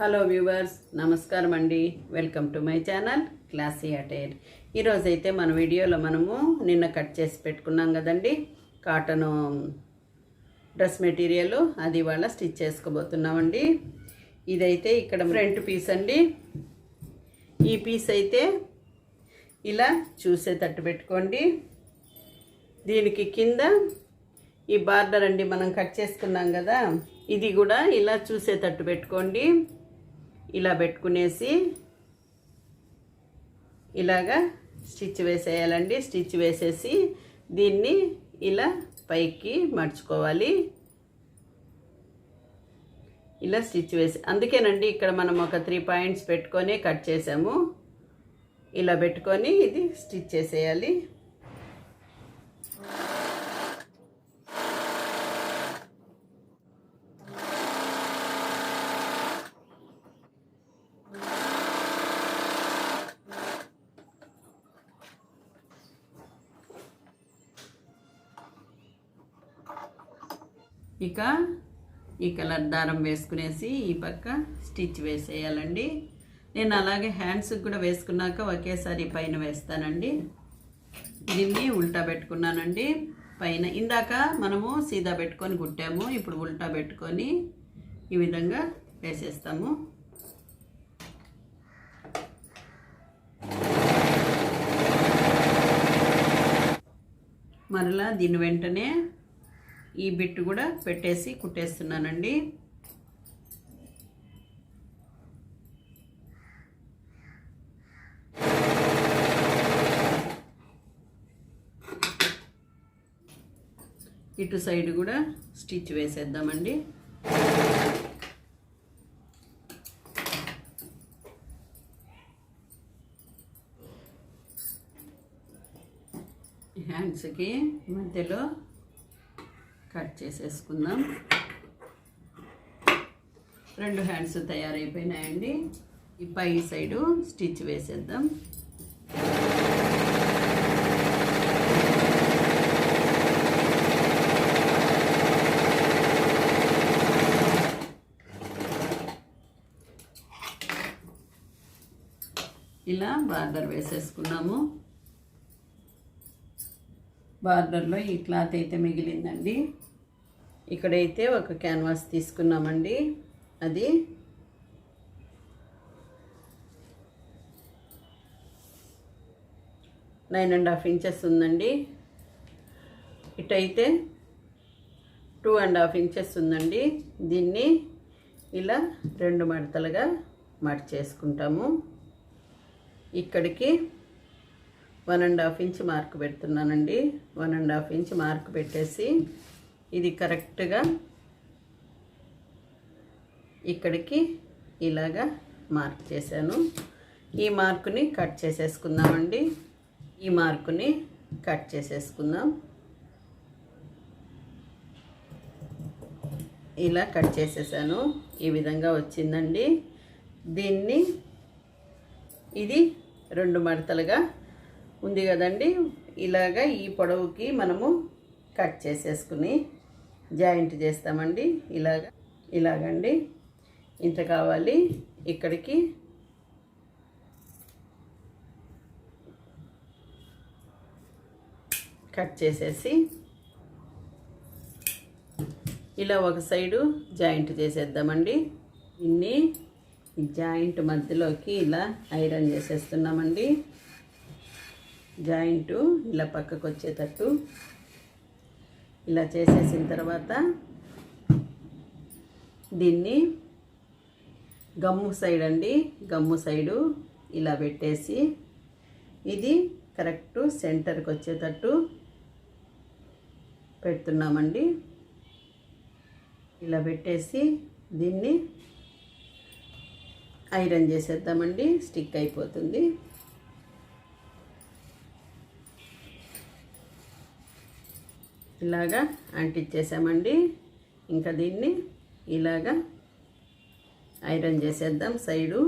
Hello viewers నమస్కారం అండి. Welcome to my channel classy attire. ఈరోజైతే మన వీడియోలో మనము నిన్న కట్ చేసి పెట్టుకున్నాం కదండి. కాటన్ డ్రెస్ మెటీరియల్ అది ఇవాళ స్టిచ్ చేసుకోబోతున్నామండి. ఇదైతే ఇక్కడ ఫ్రంట్ పీస్ అండి. ఈ పీస్ అయితే ఇలా చూసేటట్టు పెట్టుకోండి. దీనికి కింద ఈ బార్డర్ అండి మనం కట్ చేసుకున్నాం కదా. ఇది కూడా ఇలా చూసేటట్టు పెట్టుకోండి. ఇలా పెట్టుకునేసి ఇలాగా స్టిచ్ వేసేయాలండి. స్టిచ్ వేసేసి దీన్ని ఇలా పైకి మడుచుకోవాలి. ఇలా స్టిచ్ వేసి అందుకేనండి ఇక్కడ మనం ఒక త్రీ పాయింట్స్ పెట్టుకొని కట్ చేసాము. ఇలా పెట్టుకొని ఇది స్టిచ్ చేసేయాలి. ఇక ఈ కలర్ దారం వేసుకునేసి ఈ పక్క స్టిచ్ వేసేయాలండి. నేను అలాగే హ్యాండ్స్కి కూడా వేసుకున్నాక ఒకేసారి పైన వేస్తానండి. దీన్ని ఉల్టా పెట్టుకున్నానండి. పైన ఇందాక మనము సీదా పెట్టుకొని కుట్టాము ఇప్పుడు ఉల్టా పెట్టుకొని ఈ విధంగా వేసేస్తాము. మరలా దీని వెంటనే ఈ బిట్ కూడా పెట్టేసి కుట్టేస్తున్నానండి. ఇటు సైడ్ కూడా స్టిచ్ వేసేద్దామండి. హ్యాండ్స్కి మధ్యలో కట్ చేసేసుకుందాం. రెండు హ్యాండ్స్ తయారైపోయినాయండి. ఈ పై సైడు స్టిచ్ వేసేద్దాం. ఇలా బార్డర్ వేసేసుకున్నాము. బార్డర్లో ఈ క్లాత్ అయితే మిగిలిందండి. ఇక్కడైతే ఒక క్యాన్వాస్ తీసుకున్నామండి. అది నైన్ అండ్ హాఫ్ ఇంచెస్ ఉందండి. ఇటైతే టూ అండ్ హాఫ్ ఇంచెస్ ఉందండి. దీన్ని ఇలా రెండు మడతలుగా మడిచేసుకుంటాము ఇక్కడికి one and half inch mark పెడుతున్నానండి. One and half inch mark పెట్టేసి ఇది కరెక్ట్గా ఇక్కడికి ఇలాగా మార్క్ చేశాను. ఈ మార్కుని కట్ చేసేసుకుందామండి. ఈ మార్కుని కట్ చేసేసుకుందాం. ఇలా కట్ చేసేసాను. ఈ విధంగా వచ్చిందండి. దీన్ని ఇది రెండు మడతలుగా ఉంది కదండి. ఇలాగా ఈ పొడవుకి మనము కట్ చేసేసుకుని జాయింట్ చేస్తామండి. ఇలాగ ఇలాగండి. ఇంత కావాలి. ఇక్కడికి. కట్ చేసేసి. ఇలా ఒక సైడు జాయింట్ చేసేద్దామండి. ఇన్ని. జాయింట్ మధ్యలోకి ఇలా ఐరన్ చేసేస్తున్నామండి. జాయింట్ ఇలా పక్కకు వచ్చేటట్టు ఇలా చేసేసిన తర్వాత దీన్ని గమ్ము సైడ్ అండి గమ్ము సైడు ఇలా పెట్టేసి ఇది కరెక్ట్ సెంటర్కి వచ్చేటట్టు పెడుతున్నామండి. ఇలా పెట్టేసి దీన్ని ఐరన్ చేసేద్దామండి స్టిక్ అయిపోతుంది. ఇలాగా అంటించేసామండి ఇంకా దీన్ని ఇలాగా ఐరన్ చేసేద్దాం సైడు.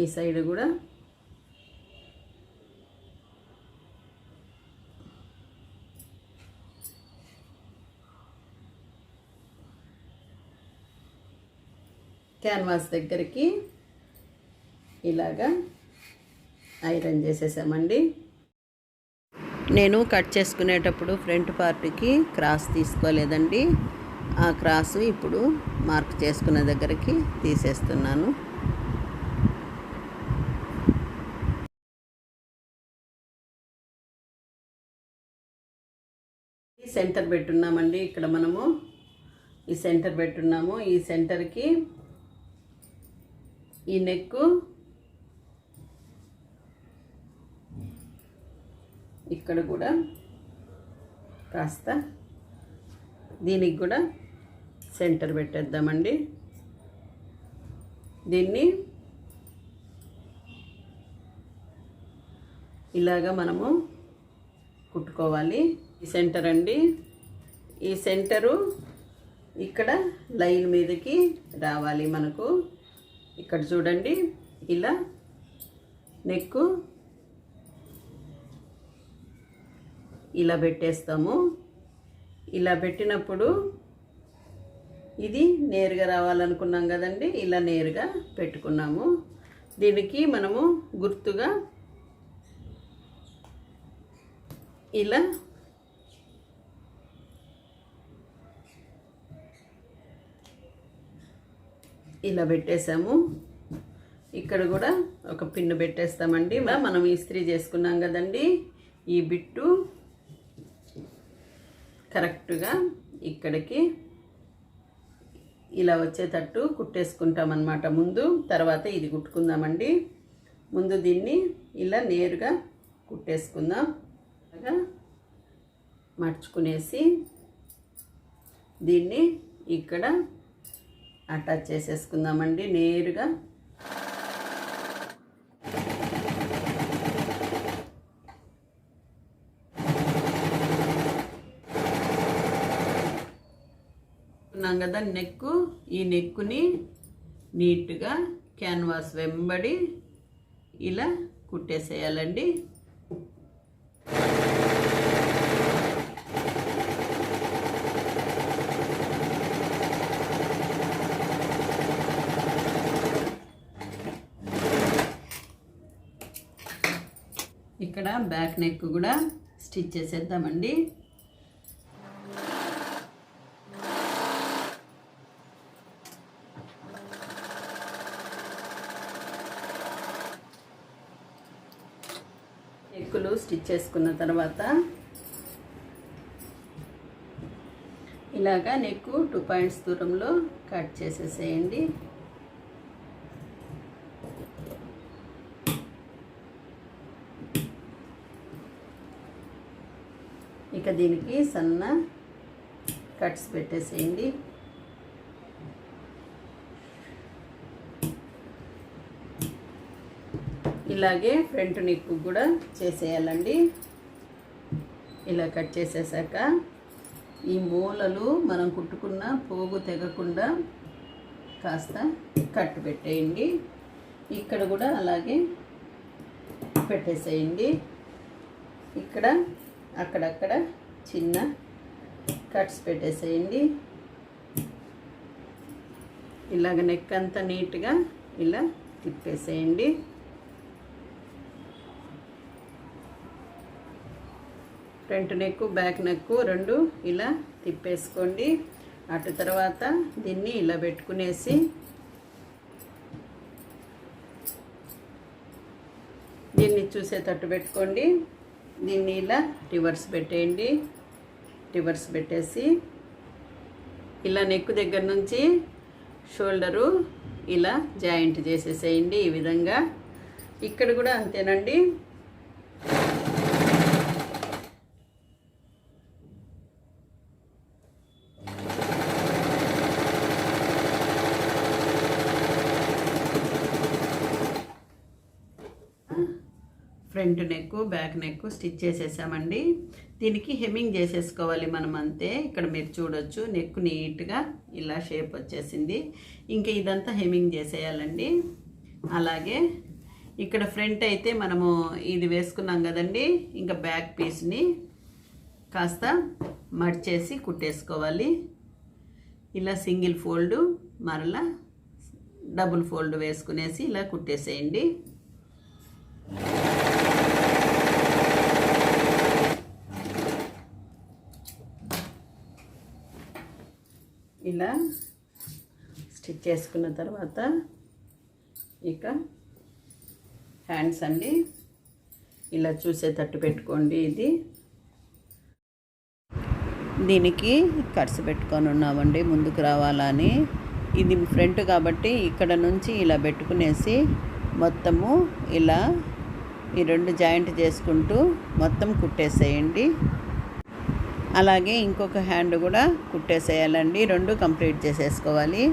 ఈ సైడ్ కూడా క్యాన్వాస్ దగ్గరికి ఇలాగా ఐరన్ చేసేసామండి. నేను కట్ చేసుకునేటప్పుడు ఫ్రంట్ పార్ట్కి క్రాస్ తీసుకోలేదండి. ఆ క్రాస్ ఇప్పుడు మార్క్ చేసుకునే దగ్గరికి తీసేస్తున్నాను. ఈ సెంటర్ పెట్టున్నామండి. ఇక్కడ మనము ఈ సెంటర్ పెట్టున్నాము. ఈ సెంటర్కి ఈ నెక్ ఇక్కడ కూడా కాస్త దీనికి కూడా సెంటర్ పెట్టేద్దామండి. దీన్ని ఇలాగా మనము కుట్టుకోవాలి. ఈ సెంటర్ అండి. ఈ సెంటరు ఇక్కడ లైన్ మీదకి రావాలి మనకు. ఇక్కడ చూడండి ఇలా నెక్కు ఇలా పెట్టేస్తాము. ఇలా పెట్టినప్పుడు ఇది నేరుగా రావాలనుకున్నాం కదండి ఇలా నేరుగా పెట్టుకున్నాము. దీనికి మనము గుర్తుగా ఇలా ఇలా పెట్టేసాము ఇక్కడ కూడా ఒక పిన్ను పెట్టేస్తామండి. ఇలా మనం ఇస్త్రీ చేసుకున్నాం కదండి ఈ బిట్టు. కరెక్ట్గా ఇక్కడికి ఇలా వచ్చేటట్టు కుట్టేసుకుంటామన్నమాట ముందు. తర్వాత ఇది కుట్టుకుందామండి. ముందు దీన్ని ఇలా నేరుగా కుట్టేసుకుందాం. అలాగా మర్చుకునేసి దీన్ని ఇక్కడ అటాచ్ చేసేసుకుందామండి. నేరుగా అనుకున్నాం కదా నెక్ ఈ నెక్కుని నీట్గా క్యాన్వాస్ వెంబడి ఇలా కుట్టేసేయాలండి. ఇక్కడ బ్యాక్ నెక్ కూడా స్టిచ్ చేసేద్దామండి నెక్కులు స్టిచ్ చేసుకున్న తర్వాత ఇలాగా నెక్కు టూ పాయింట్స్ దూరంలో కట్ చేసేసేయండి. ఇక దీనికి సన్న కట్స్ పెట్టేసేయండి. ఇలాగే ఫ్రంట్ నిప్పు కూడా చేసేయాలండి. ఇలా కట్ చేసేసాక ఈ మూలలు మనం కుట్టుకున్న పోగు తెగకుండా కాస్త కట్ పెట్టేయండి. ఇక్కడ కూడా అలాగే పెట్టేసేయండి. ఇక్కడ అక్కడక్కడ చిన్న కట్స్ పెట్టేసేయండి. ఇలాగ నెక్ అంతా నీట్గా ఇలా తిప్పేసేయండి. ఫ్రంట్ నెక్ బ్యాక్ నెక్ రెండు ఇలా తిప్పేసుకోండి. అటు తర్వాత దీన్ని ఇలా పెట్టుకునేసి దీన్ని చూసేటట్టు పెట్టుకోండి. దీన్ని ఇలా రివర్స్ పెట్టేయండి. రివర్స్ పెట్టేసి ఇలా నెక్ దగ్గర నుంచి షోల్డరు ఇలా జాయింట్ చేసేసేయండి ఈ విధంగా. ఇక్కడ కూడా అంతేనండి. Front neck back neck stitch చేసేసామండి. దీనికి హెమ్మింగ్ చేసేసుకోవాలి మనం అంతే. ఇక్కడ మీరు చూడొచ్చు నెక్ నీట్గా ఇలా షేప్ వచ్చేసింది. ఇంకా ఇదంతా హెమ్మింగ్ చేసేయాలండి. అలాగే ఇక్కడ ఫ్రంట్ అయితే మనము ఇది వేసుకున్నాం కదండి. ఇంకా బ్యాక్ పీస్ని కాస్త మడిచేసి కుట్టేసుకోవాలి. ఇలా సింగిల్ ఫోల్డ్ మరలా డబుల్ ఫోల్డ్ వేసుకునేసి ఇలా కుట్టేసేయండి. ఇలా స్టిచ్ చేసుకున్న తర్వాత ఇక హ్యాండ్స్ అండి. ఇలా చూసేటట్టు పెట్టుకోండి ఇది. దీనికి కట్స్ పెట్టుకొని ఉన్నామండి ముందుకు రావాలని. ఇది ఫ్రంట్ కాబట్టి ఇక్కడ నుంచి ఇలా పెట్టుకునేసి మొత్తము ఇలా ఈ రెండు జాయింట్ చేసుకుంటూ మొత్తం కుట్టేసేయండి. అలాగే ఇంకొక హ్యాండ్ కూడా కుట్టేసేయాలండి. రెండు కంప్లీట్ చేసేసుకోవాలి.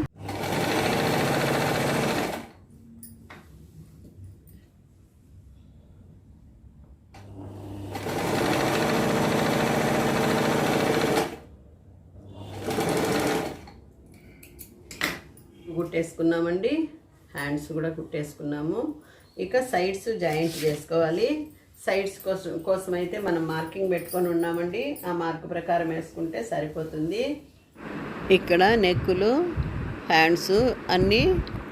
కుట్టేసుకున్నామండి. హ్యాండ్స్ కూడా కుట్టేసుకున్నాము. ఇక సైడ్స్ జాయింట్ చేసుకోవాలి. సైడ్స్ కోసం కోసం అయితే మనం మార్కింగ్ పెట్టుకొని ఉన్నామండి. ఆ మార్క్ ప్రకారం వేసుకుంటే సరిపోతుంది. ఇక్కడ నెక్కులు హ్యాండ్స్ అన్నీ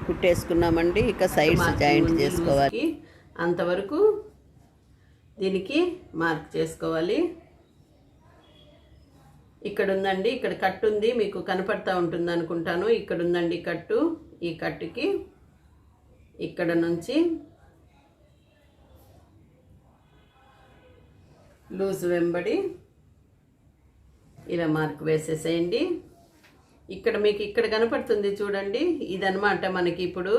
కుట్టేసుకున్నామండి. ఇక సైడ్స్ జాయింట్ చేసుకోవాలి. అంతవరకు దీనికి మార్క్ చేసుకోవాలి. ఇక్కడ ఉందండి ఇక్కడ కట్టు ఉంది. మీకు కనపడతా ఉంటుంది అనుకుంటాను ఇక్కడ ఉందండి కట్టు. ఈ కట్టుకి ఇక్కడ నుంచి లూజ్ వెంబడి ఇలా మార్క్ వేసేసేయండి. ఇక్కడ మీకు ఇక్కడ కనపడుతుంది చూడండి. ఇదనమాట మనకి ఇప్పుడు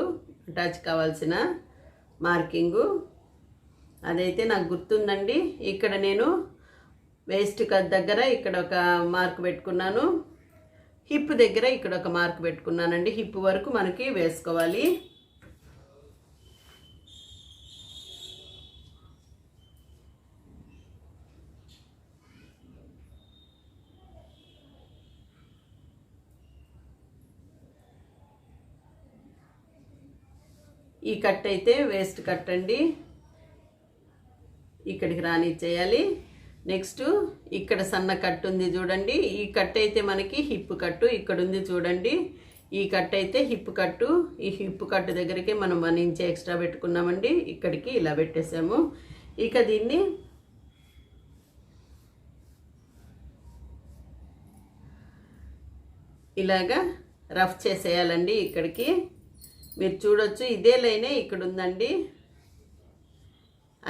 అటాచ్ కావాల్సిన మార్కింగు. అదైతే నాకు గుర్తుందండి. ఇక్కడ నేను వేస్ట్ కట్ దగ్గర ఇక్కడ ఒక మార్క్ పెట్టుకున్నాను. హిప్ దగ్గర ఇక్కడ ఒక మార్క్ పెట్టుకున్నానండి. హిప్ వరకు మనకి వేసుకోవాలి. ఈ కట్ అయితే వేస్ట్ కట్ అండి. ఇక్కడికి రానిచ్చేయాలి. నెక్స్ట్ ఇక్కడ సన్న కట్ ఉంది చూడండి. ఈ కట్ అయితే మనకి హిప్ కట్టు ఇక్కడ ఉంది చూడండి. ఈ కట్ అయితే హిప్ కట్టు ఈ హిప్ కట్టు దగ్గరికి మనం వన్ ఇంచ్ ఎక్స్ట్రా పెట్టుకున్నామండి. ఇక్కడికి ఇలా పెట్టేసాము. ఇక దీన్ని ఇలాగా రఫ్ చేసేయాలండి ఇక్కడికి. మీరు చూడొచ్చు ఇదే లైనే ఇక్కడ ఉందండి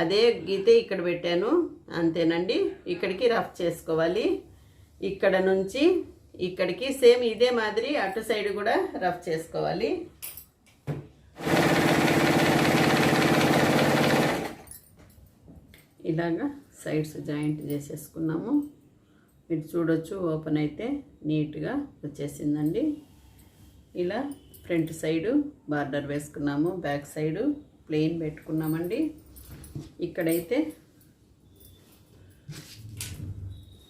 అదే గీతే ఇక్కడ పెట్టాను అంతేనండి. ఇక్కడికి రఫ్ చేసుకోవాలి. ఇక్కడ నుంచి ఇక్కడికి సేమ్ ఇదే మాదిరి అటు సైడ్ కూడా రఫ్ చేసుకోవాలి. ఇలాగా సైడ్స్ జాయింట్ చేసేసుకున్నాము. మీరు చూడొచ్చు ఓపెన్ అయితే నీట్గా వచ్చేసిందండి. ఇలా ఫ్రంట్ సైడు బార్డర్ వేసుకున్నాము బ్యాక్ సైడు ప్లెయిన్ పెట్టుకున్నామండి. ఇక్కడైతే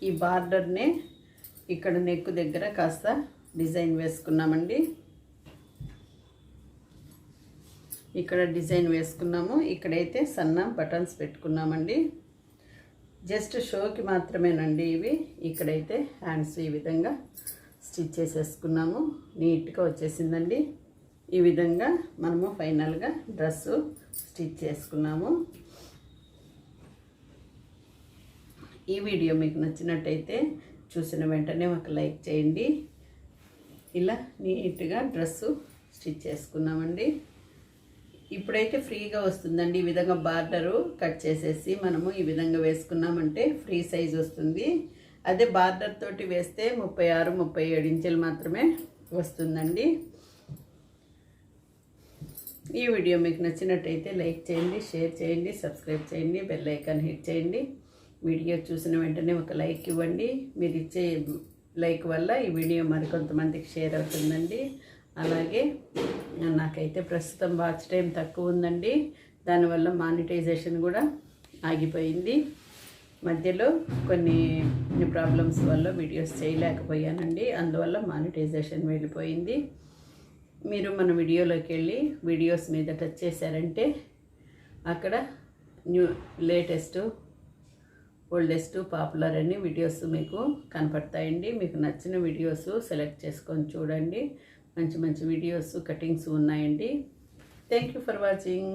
ఈ బార్డర్నే ఇక్కడ నెక్ దగ్గర కాస్త డిజైన్ వేసుకున్నామండి. ఇక్కడ డిజైన్ వేసుకున్నాము. ఇక్కడైతే సన్న బటన్స్ పెట్టుకున్నామండి. జస్ట్ షోకి మాత్రమేనండి ఇవి. ఇక్కడైతే హ్యాండ్స్ ఈ విధంగా స్టిచ్ చేసేసుకున్నాము. నీట్గా వచ్చేసిందండి. ఈ విధంగా మనము ఫైనల్గా డ్రెస్సు స్టిచ్ చేసుకున్నాము. ఈ వీడియో మీకు నచ్చినట్టయితే చూసిన వెంటనే ఒక లైక్ చేయండి. ఇలా నీట్గా డ్రెస్సు స్టిచ్ చేసుకున్నామండి. ఇప్పుడైతే ఫ్రీగా వస్తుందండి. ఈ విధంగా బార్డరు కట్ చేసేసి మనము ఈ విధంగా వేసుకున్నామంటే ఫ్రీ సైజ్ వస్తుంది. అదే బార్డర్ తోటి వేస్తే ముప్పై ఆరు ముప్పై ఏడు ఇంచులు మాత్రమే వస్తుందండి. ఈ వీడియో మీకు నచ్చినట్టయితే లైక్ చేయండి షేర్ చేయండి సబ్స్క్రైబ్ చేయండి బెల్ ఐకాన్ హిట్ చేయండి. వీడియో చూసిన వెంటనే ఒక లైక్ ఇవ్వండి. మీరు ఇచ్చే లైక్ వల్ల ఈ వీడియో మరికొంతమందికి షేర్ అవుతుందండి. అలాగే నాకైతే ప్రస్తుతం వాచ్ టైం తక్కువ ఉందండి. దానివల్ల మానిటైజేషన్ కూడా ఆగిపోయింది. మధ్యలో కొన్ని ప్రాబ్లమ్స్ వల్ల వీడియోస్ చేయలేకపోయానండి. అందువల్ల మానిటైజేషన్ వెళ్ళిపోయింది. మీరు మన వీడియోలోకి వెళ్ళి వీడియోస్ మీద టచ్ చేశారంటే అక్కడ న్యూ లేటెస్ట్ ఓల్డెస్ట్ పాపులర్ అని వీడియోస్ మీకు కనపడతాయండి. మీకు నచ్చిన వీడియోస్ సెలెక్ట్ చేసుకొని చూడండి. మంచి మంచి వీడియోస్ కటింగ్స్ ఉన్నాయండి. Thank you for watching